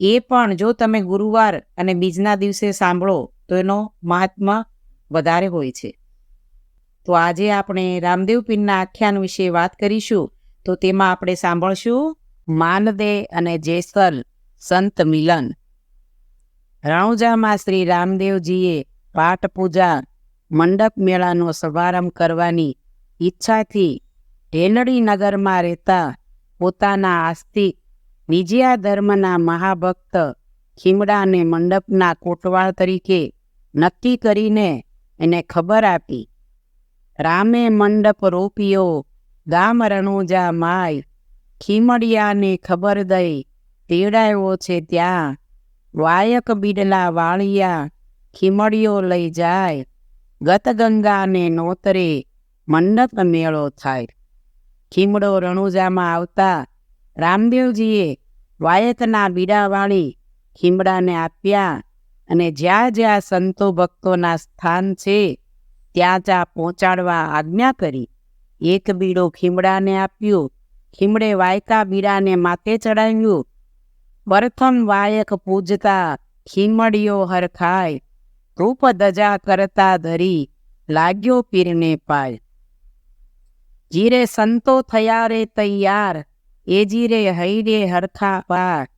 એ પણ જો તમે ગુરુવાર અને બીજના દિવસે સાંભળો, તો એનો મહાત્મા વધારે હોય છે. તો આજે આપણે રામદેવ પીરના આખ્યાન વિશે વાત કરીશું, તો તેમાં આપણે સાંભળશું, માનદે અને જેસલ, સંત મિલન. રાણુજામાં શ્રી રામદેવજીએ પાઠ પૂજા, મંડપ મેળાનો શુભારંભ કરવાની ઈચ્છાથી ઢેલડી નગરમાં રહેતા પોતાના આસ્તિક વિજયા ધર્મના મહાભક્ત ખીમડાને મંડપના કોટવાળ તરીકે નક્કી કરીને એને ખબર આપી. રામે મંડપ રોપ્યો, ગામ રણુજા માય, ખીમડિયાને ખબર દઈ તેડાયો છે ત્યાં. વાયક બીડલા વાળિયા ખીમડિયો લઈ જાય ગત ગંગાને નોતરે મંડપ મેળો થાય. ખીમડો રણુજામાં આવતા રામદેવજીએ વાયકના બીડાવાળી ખીમડાને આપ્યા અને જ્યાં જ્યાં સંતો ભક્તોના સ્થાન છે, ત્યાં ત્યાં પહોંચાડવા આજ્ઞા કરી. એક બીડો ખીમડાને આપ્યો. ખીમડે વાયકા બીડાને માથે ચડાવ્યું. પ્રથમ વાયક પૂજતા ખીમડીઓ હરખાય. રૂપ દજા કરતા ધરી લાગ્યો પીરને પાય. જીરે સંતો થયા રે તૈયાર. એ જીરે હૈરે હરખા પાર.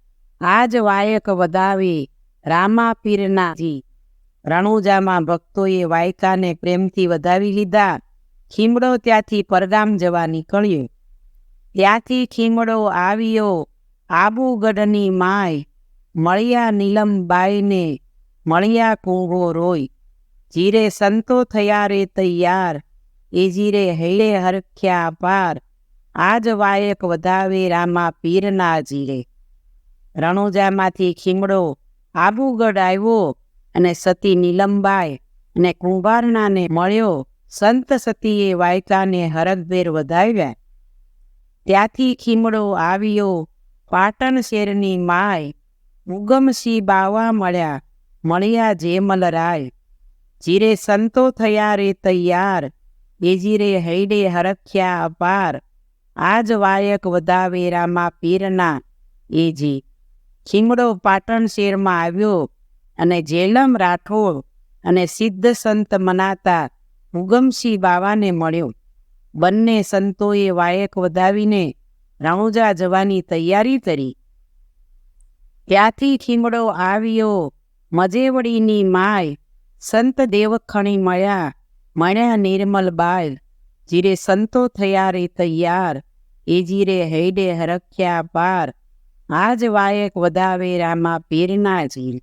આજ વાયક વધાવે રામા પીરના જી. રણુજામાં ભક્તોએ વાયકાને પ્રેમથી વધાવી લીધા. ખીમડો ત્યાંથી પરગામ જવા નીકળ્યો. ત્યાંથી ખીમડો આવ્યો. આબુગઢની માય મળ્યા નીલમબાઈને મળ્યા કુંભો રોય. જીરે સંતો થયા રે તૈયાર. એ જીરે હૈડે હરખ્યા પાર. આજ વાયક વધાવે રામા પીરના જીરે. રણુજામાંથી ખીમડો આબુગઢ આવ્યો અને સતી નીલમબાઈ અને કુંભારનાને મળ્યો. સંત સતીએ વાયકાને હરગભેર વધાવ્યા. ત્યાંથી ખીમડો આવ્યો. પાટણ શેરની માય ઉગમસી બાવા મળ્યા. મળ્યા જેમલરાય જીરે સંતો થયા રે તૈયાર. એ જીરે હૈડે હરખ્યા અપાર. આજ વાયક વધાવેરામાં પીરના. એજી, ખીમડો પાટણ શેરમાં આવ્યો અને જેલમ રાઠોડ અને સિદ્ધ સંત મનાતા ઉગમસિંહ બાવાને મળ્યો. બંને સંતોએ વાયક વધાવીને રણુજા જવાની તૈયારી કરી. ત્યાંથી ખીમડો આવ્યો, મજેવડીની માય સંત દેવખણી મળ્યા મળ્યા નિર્મલ બાલ જીરે સંતો થયા રે તૈયાર. એ જીરે હૈડે હરખ્યા પાર આજ વાયક વધાવે રામા પીરના જીર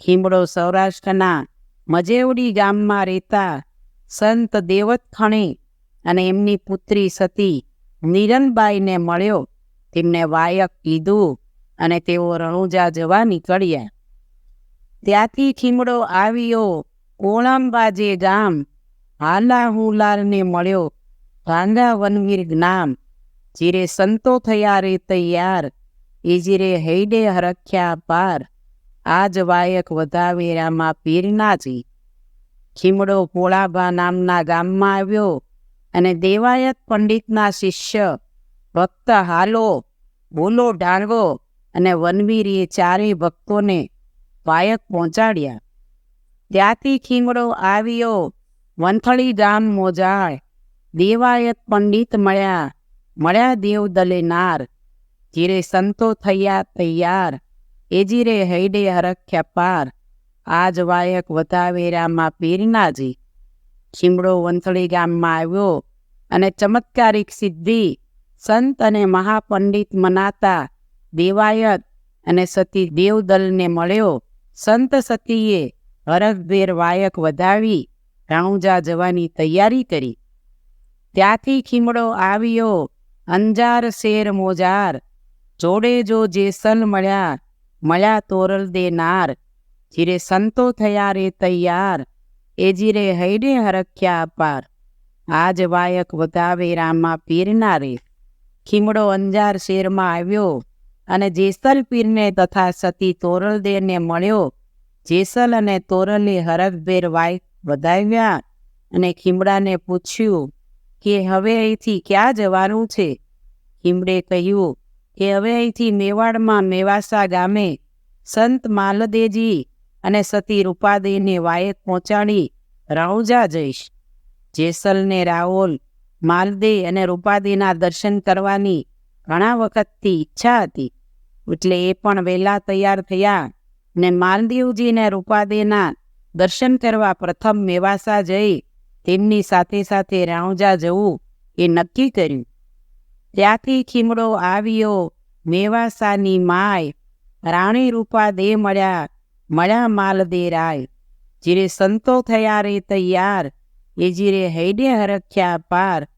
ખીમડો સૌરાષ્ટ્રના મજેવડી ગામમાં રહેતા સંત દેવતખણી અને એમની પુત્રી સતી નિરનબાઈને મળ્યો. તેમને વાયક કીધું અને તેઓ રણુજા જવા નીકળ્યા. ત્યાંથી ખીમડો આવ્યો ઓળંબાજે ગામ. હાલા હુલારને મળ્યો. ભાંગા વનવીર જ્ઞામ જીરે સંતો થયા રે તૈયાર. એ જીરે હૈડે હરખ્યા પાર. આજ વાયક વધાવેરામાં પીરનાજી. ખીમડો પોળાભા નામના ગામમાં આવ્યો અને દેવાયત પંડિતના શિષ્ય. ભક્ત હાલો, બોલો ઢાળવો અને વનવીરીએ ચારેય ભક્તોને વાયક પહોંચાડ્યા. ત્યાંથી ખીમડો આવ્યો. વંથળી ગામ મોજાળ દેવાયત પંડિત મળ્યા. મળ્યા દેવદલે નાર. જીરે સંતો થયા તૈયાર. એ જીરે હૈડે હરખ્યા પાર. આજ વાયક વધાવેરામાં પીરનાજી. ખીમડો વંથળી ગામમાં આવ્યો અને ચમત્કારિક સિદ્ધિ. સંત અને મહાપંડિત મનાતા. દેવાયત અને સતી દેવદલને મળ્યો. સંત સતીએ હરખભેર વાયક વધાવી. રણુજા જવાની તૈયારી કરી. ત્યાંથી ખીમડો આવ્યો, અંજાર શેર મોજાર, જોડે જો જેસલ મળ્યા મળ્યા તોરલ દેનાર જીરે સંતો થયા રે તૈયાર, એ જીરે હૈડે હરખ્યા અપાર આજ વાયક વધાવે રામા પીરના રે. ખીમડો અંજાર શેરમાં આવ્યો, અને જેસલ પીરને તથા સતી તોરલદેરને મળ્યો જેસલ અને તોરલે હરખભેર વાયક વધાવ્યા અને ખીમડાને પૂછ્યું કે હવે અહીંથી ક્યાં જવાનું છે? ખીમડે કહ્યું કે હવે અહીંથી મેવાડમાં મેવાસા ગામે સંત માલદેજી અને સતી રૂપાદેને વાયક પહોંચાડી રાઉજા જઈશ. જેસલને રાઓલ માલદે અને રૂપાદેના દર્શન કરવાની ઘણા વખતથી ઈચ્છા હતી. એટલે એ પણ વહેલા તૈયાર થયા ને માલદેવજીને રૂપાદેના દર્શન કરવા પ્રથમ મેવાસા જઈ તેમની સાથે સાથે રાઉજા જવું એ નક્કી કર્યું. ત્યાંથી ખીમડો આવ્યો, મેવાસાની માય, રાણી રૂપા દે મળ્યા મળ્યા માલ દે રાય. જીરે સંતો થયા રે તૈયાર, એ જીરે હૈડે હરખ્યા પાર.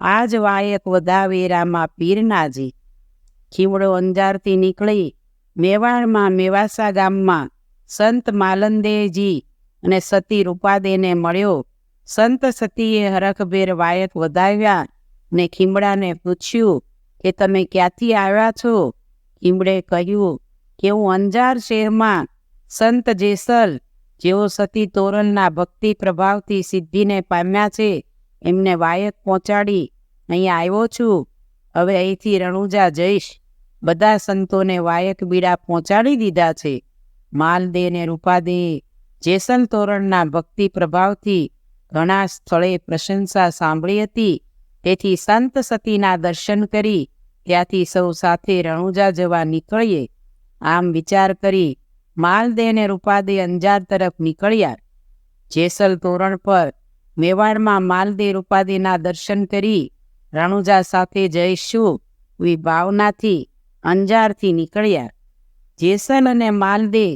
આજ વાયક વધાવેરામાં પીરનાજી. ખીમડો અંજારથી નીકળી મેવાડમાં મેવાસા ગામમાં સંત માલંદેજી અને સતી રૂપાદેને મળ્યો. સંત સતીએ હરખભેર વાયક વધાવ્યા ને ખીમડાને પૂછ્યું કે તમે ક્યાંથી આવ્યા છો? ખીમડે કહ્યું કે હું અંજાર શહેરમાં સંત જેસલ, જેઓ સતી તોરલના ભક્તિ પ્રભાવથી સિદ્ધિને પામ્યા છે, એમને વાયક પહોંચાડી અહીં આવ્યો છું. હવે અહીંથી રણુજા જઈશ. બધા સંતોને વાયક બીડા પહોંચાડી દીધા છે. માલદે ને રૂપાદે જેસલ તોરણના ભક્તિ પ્રભાવથી ઘણા સ્થળે પ્રશંસા સાંભળી હતી. તેથી સંત સતીના દર્શન કરી ત્યાંથી સૌ સાથે રણુજા જવા નીકળીએ. આમ વિચાર કરી માલદે અને રૂપાદે અંજાર તરફ નીકળ્યા. જેસલ તોરણ પર મેવાડમાં માલદે રૂપાદેના દર્શન કરી રણુજા સાથે જઈશું એવી ભાવનાથી અંજારથી નીકળ્યા. જેસલ અને માલદે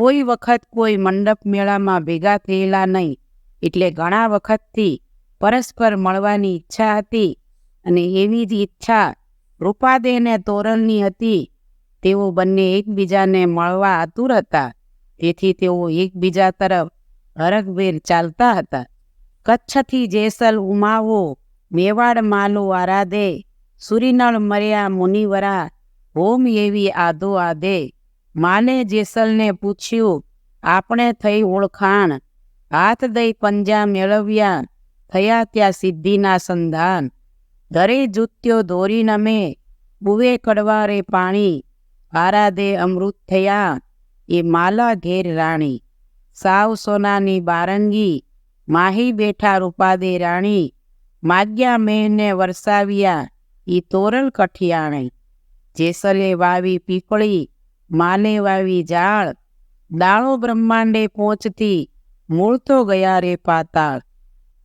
કોઈ વખત કોઈ મંડપ મેળામાં ભેગા થયેલા નહીં. એટલે ઘણા વખતથી પરસ્પર મળવાની ઈચ્છા હતી અને એવી જ ઈચ્છા રૂપાદે અને તોરણની હતી. તેઓ બંને એકબીજાને મળવા આતુર હતા. તેથી તેઓ એકબીજા તરફ હરખભેર ચાલતા હતા. કચ્છથી જેસલ ઉમાવો, મેવાડ માલો આરાધે, સુરીનળ મર્યા મુનિવરા, હોમ એવી આદો આદે માને જેસલને પૂછ્યું, આપણે થઈ ઓળખાણ. હાથ દઈ પંજા મેળવ્યા, થયા ત્યાં સિદ્ધિના સંધાન. ધરે જૂત્યો દોરી નમે, બુવે કડવારે પાણી. આરાધે અમૃત થયા, એ માલા ઘેર રાણી. સાવ સોનાની બારંગી, માહી બેઠા રૂપાદે રાણી. માગ્યા મેહને વરસાવ્યા, ઈ તોરલ કઠિયાણી. જેસલે વાવી પીપળી માલે વાવી જાળ. દાણો બ્રહ્માંડે પહોંચતી મૂળ તો ગયા રે પાતાળ.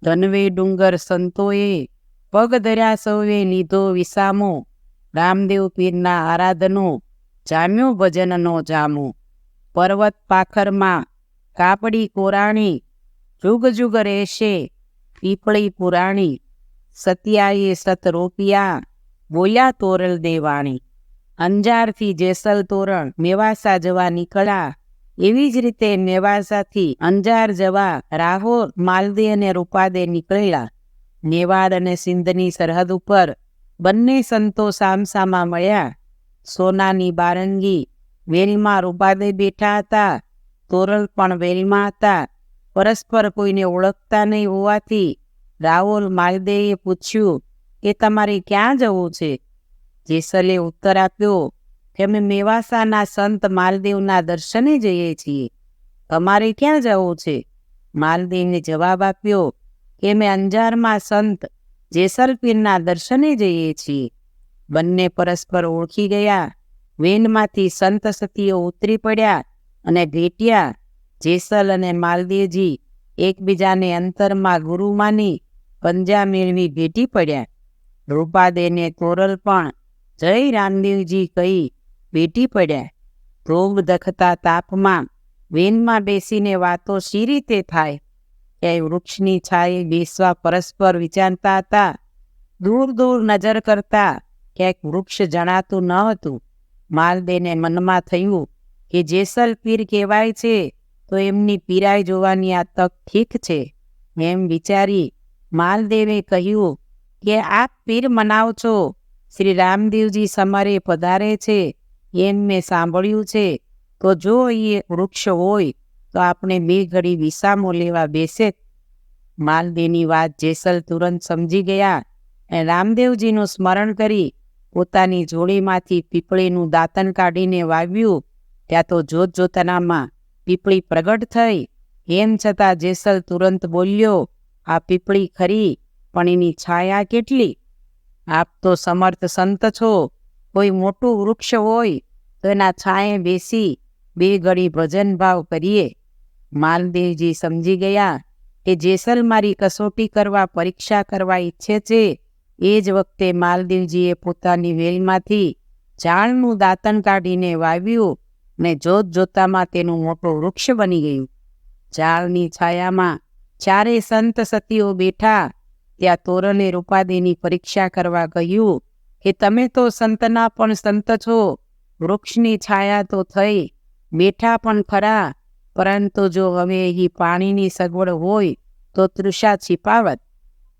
ધનવે ડુંગર સંતોએ પગ ધર્યા સૌએ લીધો વિસામો. રામદેવ પીરના આરાધનો જામ્યો ભજનનો જામો. પર્વત પાખરમાં કાપડી કોરાણી જુગ જુગ રહેશે પીપળી પુરાણી. સત્યાએ સત રોપિયા બોલ્યા તોરલ દેવાણી. અંજારથી જેસલ તોરણ, મેવાસા જવા નીકળ્યા એવી જ રીતે નેવાસાથી અંજાર જવા રાહોર, માલદે અને રૂપાદે નીકળ્યા. નેવાડ અને સિંધની સરહદ ઉપર બંને સંતો સામસામા મળ્યા. સોનાની બારંગી વેલમાં રૂપાદે બેઠા હતા. તોરલ પણ વેલમાં હતા. પરસ્પર કોઈને ઓળખતા નહીં હોવાથી રાહુલ માલદેએ પૂછ્યું કે તમારે ક્યાં જવું છે? જેસલે ઉત્તર આપ્યો કે અમે મેવાસાના સંત માલદેવના દર્શને જઈએ છીએ. તમારે ક્યાં જવું છે? માલદેવને જવાબ આપ્યો, કે અમે અંજારમાં સંત જેસલપીરના દર્શને જઈએ છીએ. બંને પરસ્પર ઓળખી ગયા. વેનમાંથી સંત સતીઓ ઉતરી પડ્યા અને ભેટ્યા. જેસલ અને માલદેવજી એકબીજાને અંતરમાં ગુરુ માની પંજા મેળવી ભેટી પડ્યા. રૂપાદેને તોરલ પણ જય રામદેવજી કહી બેટી પડ્યા રોગ દખતા તાપમાં વેનમાં બેસીને વાતો શી રીતે થાય? ક્યાંય વૃક્ષની છાયે બેસવા પરસ્પર વિચારતા હતા. દૂર દૂર નજર કરતા ક્યાંક વૃક્ષ જણાતું ન હતું. માલદેને મનમાં થયું કે જેસલ પીર કહેવાય છે તો એમની પીરાઈ જોવાની આ તક ઠીક છે. એમ વિચારી માલદેવે કહ્યું કે આપ પીર મનાવ છો શ્રી રામદેવજી સમરે પધારે છે, એમ મેં સાંભળ્યું છે. તો જો એ વૃક્ષ હોય, તો આપણે બે ઘડી વિસામો લેવા બેસે. માલદીની વાત જેસલ તુરંત સમજી ગયા. અને રામદેવજીનું સ્મરણ કરી પોતાની જોડીમાંથી પીપળીનું દાંતન કાઢીને વાવ્યું. ત્યાં તો જોત જોતાનામાં પીપળી પ્રગટ થઈ. એમ છતાં જેસલ તુરંત બોલ્યો, આ પીપળી ખરી, પણ એની છાયા કેટલી? આપ તો સમર્થ સંત છો. કોઈ મોટું વૃક્ષ હોય તો એના છાંયે બેસી બે ઘડી ભજન ભાવ કરીએ. માલદેવજી સમજી ગયા કે જેસલ મારી કસોટી કરવા પરીક્ષા કરવા ઈચ્છે છે, એ જ વખતે માલદેવજીએ પોતાની વેલમાંથી ઝાડનું દાંતણ કાઢીને વાવ્યું ને જોત જોતામાં તેનું મોટું વૃક્ષ બની ગયું. ઝાડની છાયામાં ચારે સંત સતીઓ બેઠા ત્યાં તોરલે રૂપાદેની પરીક્ષા કરવા કહ્યું કે તમે તો સંતના પણ સંત છો. વૃક્ષની છાયા તો થઈ. બેઠા પણ ખરા. પરંતુ જો હવે અહીં પાણીની સગવડ હોય, તો તૃષા છીપાવત.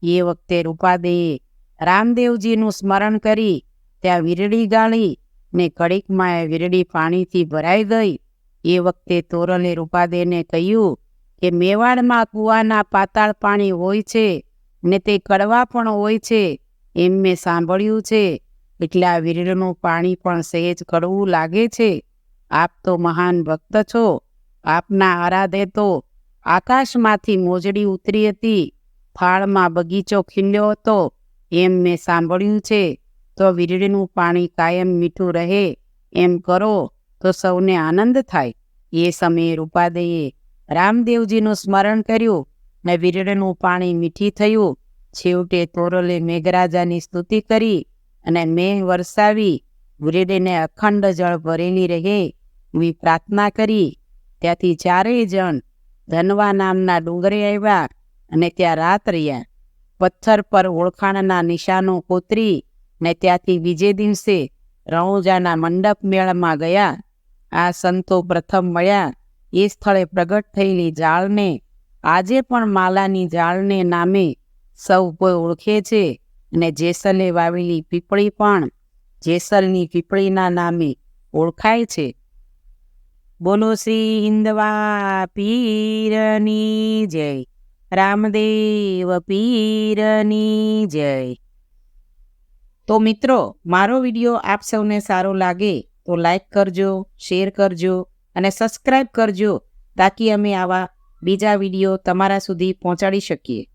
એ વખતે રૂપાદેએ રામદેવજીનું સ્મરણ કરી, ત્યાં વીરડી ગાળી ને કડીકમાં એ વીરડી પાણીથી ભરાઈ ગઈ. એ વખતે તોરલે રૂપાદેને કહ્યું કે મેવાડમાં કૂવાના પાતાળ પાણી હોય છે. ને તે કડવા પણ હોય છે, એમ મેં સાંભળ્યું છે. એટલે આ વીરડનું પાણી પણ સહેજ કડવું લાગે છે. આપ તો મહાન ભક્ત છો. આપના આરાધે તો આકાશમાંથી મોજડી ઉતરી હતી, ફાળમાં બગીચો ખીલ્યો હતો, એમ મેં સાંભળ્યું છે. તો વીરડીનું પાણી કાયમ મીઠું રહે, એમ કરો, તો સૌને આનંદ થાય. એ સમયે રૂપાદેએ રામદેવજીનું સ્મરણ કર્યું. ને વીરડીનું પાણી મીઠી થયું. છેવટે તોરલે મેઘરાજાની સ્તુતિ કરી અને મેઘ વરસાવી. વીરડીને અખંડ જળ ભરેલી રહે એવી પ્રાર્થના કરી. ત્યાંથી ચારેય જણ ધનવા નામના ડુંગરે આવ્યા અને ત્યાં રાત રહ્યા. પથ્થર પર ઓળખાણના નિશાનો કોતરી ને ત્યાંથી બીજે દિવસે રણુજાના મંડપ મેળમાં ગયા. આ સંતો પ્રથમ મળ્યા. એ સ્થળે પ્રગટ થયેલી જાળને આજે પણ માલાની ઝાડને નામે સૌ કોઈ ઓળખે છે અને જેસલે વાવેલી પીપળી પણ જેસલની પીપળીના નામે ઓળખાય છે. બોલો શ્રી હિન્દવા પીરની જય, રામદેવ પીરની જય. તો મિત્રો, મારો વીડિયો આપ સૌને સારો લાગે તો લાઈક કરજો, શેર કરજો અને સબસ્ક્રાઈબ કરજો, તાકી અમે આવા બીજા વીડિયો તમારા સુધી પહોંચાડી શકીએ.